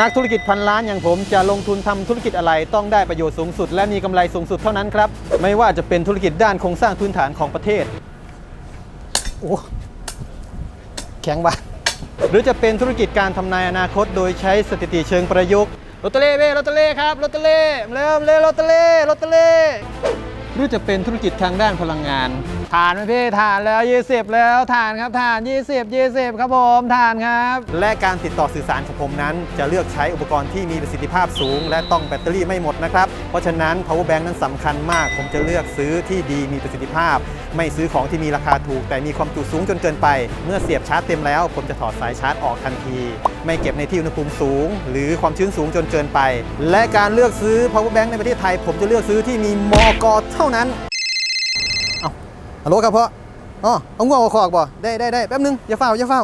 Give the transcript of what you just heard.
นักธุรกิจพันล้านอย่างผมจะลงทุนทำธุรกิจอะไรต้องได้ประโยชน์สูงสุด และมีกำไรสูงสุดเท่านั้นครับ ไม่ว่าจะเป็นธุรกิจด้านโครงสร้างพื้นฐานของประเทศโอ้แข็งว่ะหรือจะเป็นธุรกิจการทำนายอนาคต โดยใช้สถิติเชิงประยุกต์ลอตเตอรี่เบ้ลอตเตอรี่ครับลอตเตอรี่เริ่มเลยลอตเตอรี่ลอตเตอรี่ หรือจะเป็นธุรกิจทางด้านพลังงานฐานไหมพี่ฐานแล้ว 20 แล้วฐานครับฐาน 20 20 ครับผมฐานครับ และการติดต่อสื่อสารของผมนั้น จะเลือกใช้อุปกรณ์ที่มีประสิทธิภาพสูง และต้องแบตเตอรี่ไม่หมดนะครับ เพราะฉะนั้น power bank นั้นสำคัญมาก ผมจะเลือกซื้อที่ดีมีประสิทธิภาพ ไม่ซื้อของที่มีราคาถูก แต่มีความจุสูงจนเกินไป เมื่อเสียบชาร์จเต็มแล้ว ผมจะถอดสายชาร์จออกทันที ไม่เก็บในที่อุณหภูมิสูง หรือความชื้นสูงจนเกินไป และการเลือกซื้อ power bank ในประเทศไทย ผมจะเลือกซื้อที่มีมกเท่านั้นเอาฮัลโหลครับพ่ออ๋อเอาง่วงเอาคอกบ่ได้ได้ได้แป๊บนึงอย่าเฝ้าอย่าเฝ้า